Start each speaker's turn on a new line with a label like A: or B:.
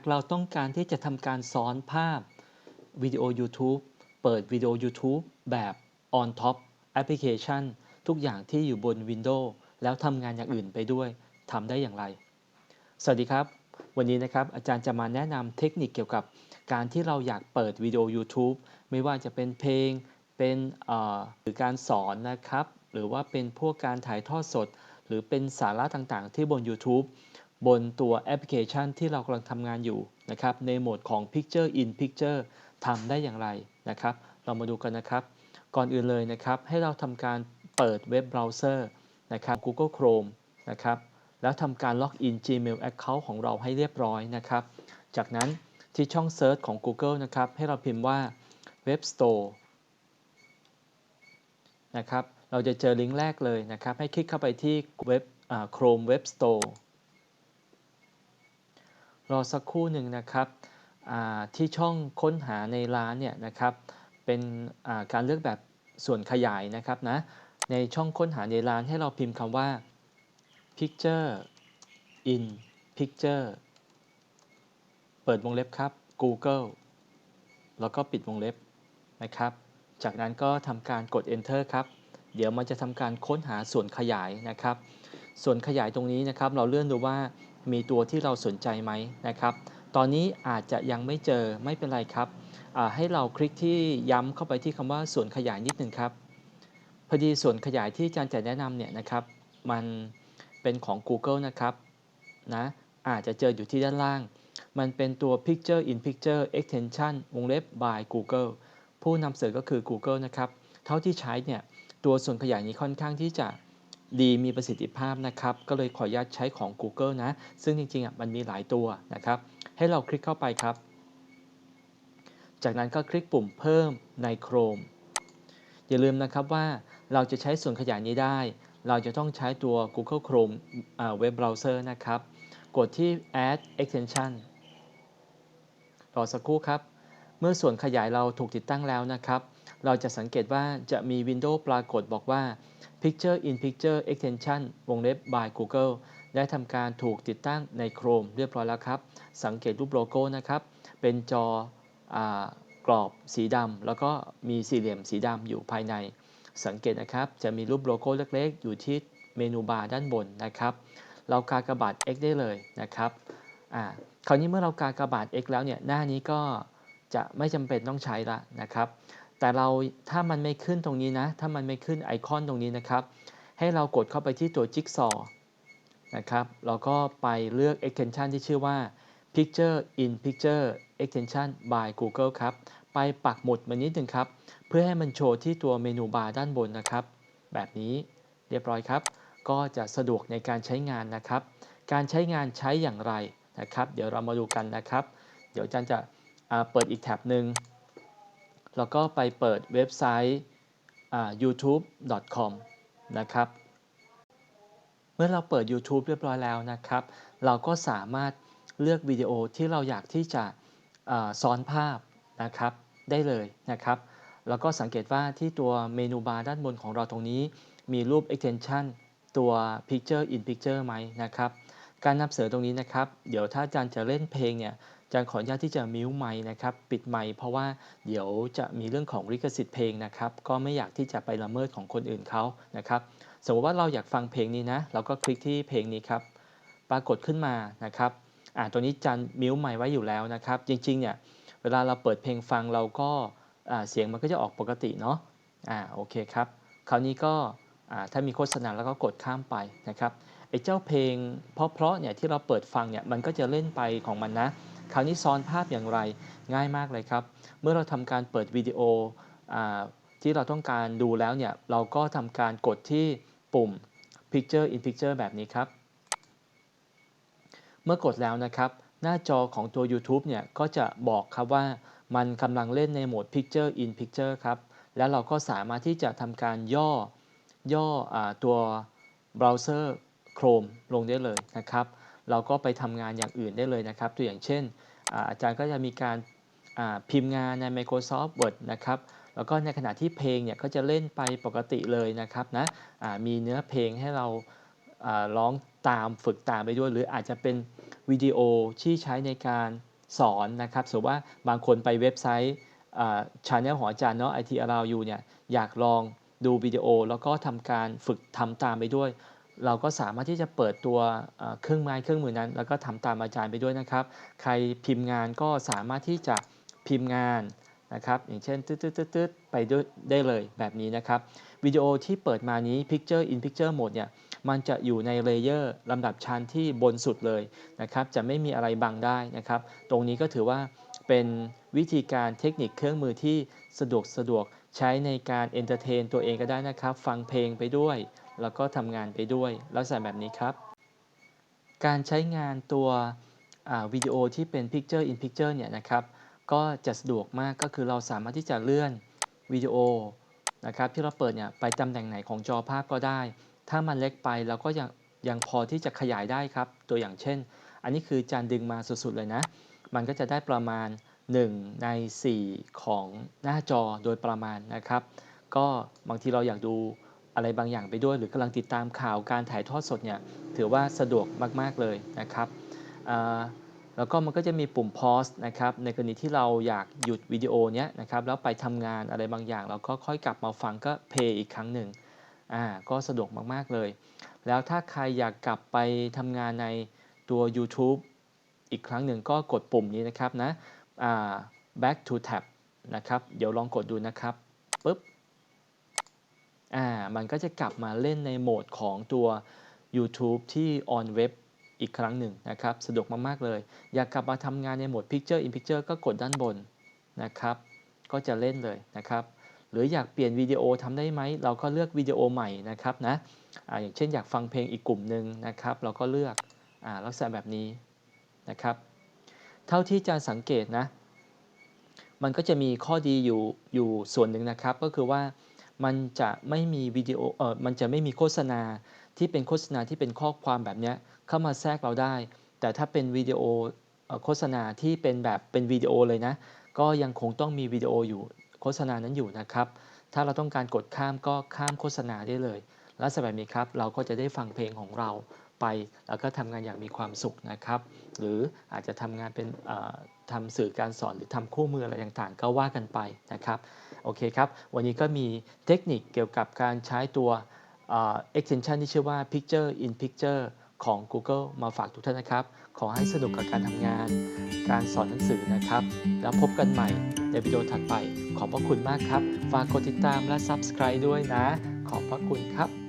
A: ากเราต้องการที่จะทำการซ้อนภาพวิดีโอ YouTube เปิดวิดีโอ YouTube แบบ on top application ทุกอย่างที่อยู่บน Windows แล้วทำงานอย่างอื่นไปด้วยทำได้อย่างไร สวัสดีครับ วันนี้นะครับอาจารย์จะมาแนะนำเทคนิคเกี่ยวกับการที่เราอยากเปิดวิดีโอ YouTube ไม่ว่าจะเป็นเพลง เป็นหรือการสอนนะครับ หรือว่าเป็นพวกการถ่ายทอดสด หรือเป็นสาระต่างๆ ที่บน YouTube บนตัวแอปพลิเคชันที่เรากำลังทำงานอยู่นะครับในโหมดของ Picture in Picture ทำได้อย่างไรนะครับ เรามาดูกันนะครับ ก่อนอื่นเลยนะครับ ให้เราทำการเปิดเว็บเบราว์เซอร์นะครับ Google Chrome นะครับ แล้วทำการล็อกอิน Gmail Account ของเราให้เรียบร้อยนะครับ จากนั้นที่ช่อง Search ของ Google นะครับ ให้เราพิมพ์ว่า Web Store นะครับ เราจะเจอลิงก์แรกเลยนะครับ ให้คลิกเข้าไปที่เว็บ Chrome Web Store รอสักครู่หนึ่งนะครับที่ช่องค้นหาในร้านเนี่ยนะครับเป็นการเลือกแบบส่วนขยายนะครับนะในช่องค้นหาในร้านให้เราพิมพ์คำว่า picture in picture เปิดวงเล็บครับ Google แล้วก็ปิดวงเล็บนะครับ จากนั้นก็ทำการกด enter ครับ เดี๋ยวมันจะทำการค้นหาส่วนขยายนะครับ ส่วนขยายตรงนี้นะครับ เราเลื่อนดูว่า มีตัวที่เราสนใจไหมนะครับ ตอนนี้อาจจะยังไม่เจอไม่เป็นไรครับ ให้เราคลิกที่ย้ำเข้าไปที่คำว่าส่วนขยายนิดหนึ่งครับพอดีส่วนขยายที่อาจารย์จะแนะนำเนี่ยนะครับ มันเป็นของ Google นะครับนะอาจจะเจออยู่ที่ด้านล่าง มันเป็นตัว Picture in Picture Extension วงเล็บ by Google ผู้นำเสนอก็คือ Google นะครับ เท่าที่ใช้เนี่ย ตัวส่วนขยายนี้ค่อนข้างที่จะ ดีมีประสิทธิภาพนะครับ ก็เลยขออนุญาตใช้ของ Google นะ ซึ่งจริงๆอะมันมีหลายตัวนะครับ ให้เราคลิกเข้าไปครับ จากนั้นก็คลิกปุ่มเพิ่มใน Chrome อย่าลืมนะครับว่าเราจะใช้ส่วนขยายนี้ได้ เราจะต้องใช้ตัว Google Chrome Web Browser นะครับ กดที่ Add Extension รอสักครู่ครับ เมื่อส่วนขยายเราถูกติดตั้งแล้วนะครับ เราจะสังเกตว่าจะมี Windows ปรากฏบอกว่า Picture in Picture Extension วงเล็บ by Google ได้ทำการถูกติดตั้งใน Chrome เรียบร้อยแล้วครับ สังเกตรูปโลโก้นะครับ เป็นจอกรอบสีดำแล้วก็มีสี่เหลี่ยมสีดำอยู่ภายใน สังเกตนะครับ จะมีรูปโลโก้เล็กๆ อยู่ที่เมนูบาร์ด้านบนนะครับ เรากากระบาด X ได้เลยนะครับอ่าคราวนี้เมื่อเรากากระบาด X แล้วเนี่ยหน้านี้ก็จะไม่จำเป็นต้องใช้ละนะครับ แต่เราถ้ามันไม่ขึ้นตรงนี้นะ ถ้ามันไม่ขึ้นไอคอนตรงนี้นะครับ ให้เรากดเข้าไปที่ตัวจิ๊กซอนะครับเราก็ไปเลือก extension ที่ชื่อว่า Picture in Picture Extension by Google ครับ ไปปักหมุดมานิดนึงครับ เพื่อให้มันโชว์ที่ตัวเมนูบาร์ด้านบนนะครับ แบบนี้เรียบร้อยครับ ก็จะสะดวกในการใช้งานนะครับ การใช้งานใช้อย่างไรนะครับ เดี๋ยวเรามาดูกันนะครับ เดี๋ยวอาจารย์จะเปิดอีกแท็บหนึ่ง แล้วก็ไปเปิดเว็บไซต์ youtube.com นะครับ เมื่อเราเปิด YouTube เรียบร้อยแล้วนะครับ เราก็สามารถเลือกวิดีโอที่เราอยากที่จะซ้อนภาพนะครับได้เลยนะครับ แล้วก็สังเกตว่าที่ตัวเมนูบาร์ด้านบนของเราตรงนี้ มีรูป extension ตัว picture in picture ไหมนะครับ การนำเสนอตรงนี้นะครับ เดี๋ยวถ้าอาจารย์จะเล่นเพลงเนี่ย จะขออนุญาตที่จะมิวไม้นะครับปิดไม้เพราะว่าเดี๋ยวจะมีเรื่องของลิขสิทธิ์เพลงนะครับก็ไม่อยากที่จะไปละเมิดของคนอื่นเขานะครับสมมติว่าเราอยากฟังเพลงนี้นะเราก็คลิกที่เพลงนี้ครับปรากฏขึ้นมานะครับอ่าตัวนี้จันมิวไม้ไว้อยู่แล้วนะครับ จริงๆเนี่ยเวลาเราเปิดเพลงฟังเราก็เสียงมันก็จะออกปกติเนาะอ่าโอเคครับคราวนี้ก็ถ้ามีโฆษณาแล้วก็กดข้ามไปนะครับไอ้เจ้าเพลงเพราะๆเนี่ยที่เราเปิดฟังเนี่ยมันก็จะเล่นไปของมันนะ คราวนี้ซ้อนภาพอย่างไรง่ายมากเลยครับ เมื่อเราทำการเปิดวิดีโอที่เราต้องการดูแล้วเนี่ยเราก็ทำการกดที่ปุ่ม Picture in Picture แบบนี้ครับ เมื่อกดแล้วนะครับ หน้าจอของตัว YouTube เนี่ยก็จะบอกครับว่ามันกำลังเล่นในโหมด Picture in Picture ครับ แล้วเราก็สามารถที่จะทำการย่อย่ออตัวเบราว์เซอร์ Chrome ลงได้เลยนะครับ เราก็ไปทำงานอย่างอื่นได้เลยนะครับ ตัวอย่างเช่น อาจารย์ก็จะมีการพิมพ์งานใน Microsoft Word นะครับ แล้วก็ในขณะที่เพลงเนี่ยก็จะเล่นไปปกติเลยนะครับนะมีเนื้อเพลงให้เราร้องตามฝึกตามไปด้วย หรืออาจจะเป็นวิดีโอที่ใช้ในการสอนนะครับสมมติว่าบางคนไปเว็บไซต์ชาแนลของอาจารย์เนาะ IT Around You เนี่ยอยากลองดูวิดีโอแล้วก็ทำการฝึกทำตามไปด้วย เราก็สามารถที่จะเปิดตัวเครื่องไม้เครื่องมือนั้น แล้วก็ทำตามอาจารย์ไปด้วยนะครับ ใครพิมพ์งานก็สามารถที่จะพิมพ์งานนะครับ อย่างเช่นตืดๆๆไปด้วยได้เลยแบบนี้นะครับ วิดีโอที่เปิดมานี้ Picture in Picture Mode เนี่ยมันจะอยู่ในเลเยอร์ลำดับชั้นที่บนสุดเลยนะครับ จะไม่มีอะไรบังได้นะครับ ตรงนี้ก็ถือว่าเป็นวิธีการเทคนิคเครื่องมือที่สะดวกสะดวกใช้ในการเอนเตอร์เทนตัวเองก็ได้นะครับ ฟังเพลงไปด้วย แล้วก็ทำงานไปด้วยลักษณะแบบนี้ครับ การใช้งานตัววิดีโอที่เป็น Picture in Picture เนี่ยนะครับ ก็จะสะดวกมากก็คือเราสามารถที่จะเลื่อนวิดีโอนะครับที่เราเปิดเนี่ยไปตำแหน่งไหนของจอภาพก็ได้ ถ้ามันเล็กไปเราก็ยังยังพอที่จะขยายได้ครับ ตัวอย่างเช่น อันนี้คือจานดึงมาสุดๆเลยนะ มันก็จะได้ประมาณ 1 ใน 4 ของหน้าจอโดยประมาณนะครับ ก็บางทีเราอยากดู อะไรบางอย่างไปด้วย หรือกำลังติดตามข่าวการถ่ายทอดสดเนี่ยถือว่าสะดวกมากๆเลยนะครับแล้วก็มันก็จะมีปุ่ม pause นะครับในกรณีที่เราอยากหยุดวิดีโอเนี้ยนะครับแล้วไปทำงานอะไรบางอย่าง เราก็ค่อยกลับมาฟังก็ play อีกครั้งหนึ่งอ่าก็สะดวกมากๆเลย แล้วถ้าใครอยากกลับไปทำงานในตัว YouTube อีกครั้งหนึ่งก็กดปุ่มนี้นะครับนะอ่า back to tab นะครับ เดี๋ยวลองกดดูนะครับปึ๊บ อ่ามันก็จะกลับมาเล่นในโหมดของตัว YouTube ที่ on web อีกครั้งหนึ่งนะครับ สะดวกมาก ๆ เลย อยากกลับมาทำงานในโหมด Picture in Picture ก็กดด้านบนนะครับ ก็จะเล่นเลยนะครับ หรืออยากเปลี่ยนวิดีโอทำได้ไหม เราก็เลือกวิดีโอใหม่นะครับนะอาอย่างเช่นอยากฟังเพลงอีกกลุ่มหนึ่งนะครับ เราก็เลือกอาลักษณะแบบนี้นะครับ เท่าที่จะสังเกตนะ มันก็จะมีข้อดีอยู่อยู่ส่วนหนึ่งนะครับ ก็คือว่า มันจะไม่มีวิดีโอเออมันจะไม่มีโฆษณาที่เป็นโฆษณาที่เป็นข้อความแบบเนี้ยเข้ามาแทรกเราได้ แต่ถ้าเป็นวิดีโอโฆษณาที่เป็นแบบเป็นวิดีโอเลยนะ ก็ยังคงต้องมีวิดีโออยู่โฆษณานั้นอยู่นะครับ ถ้าเราต้องการกดข้ามก็ข้ามโฆษณาได้เลย และสแบบนี้ครับเราก็จะได้ฟังเพลงของเราไป แล้วก็ทำงานอย่างมีความสุขนะครับ หรืออาจจะทำงานเป็นเอ่อทำสื่อการสอนหรือทำคู่มืออะไรต่างๆ ก็ว่ากันไปนะครับ โอเคครับ วันนี้ก็มีเทคนิคเกี่ยวกับการใช้ตัว extension ที่ชื่อว่า Picture in Picture ของ Google มาฝากทุกท่านนะครับ ขอให้สนุกกับการทำงาน การสอนหนังสือนะครับ แล้วพบกันใหม่ในวิดีโอถัดไป ขอบพระคุณมากครับ ฝากกดติดตามและ Subscribe ด้วยนะ ขอบพระคุณครับ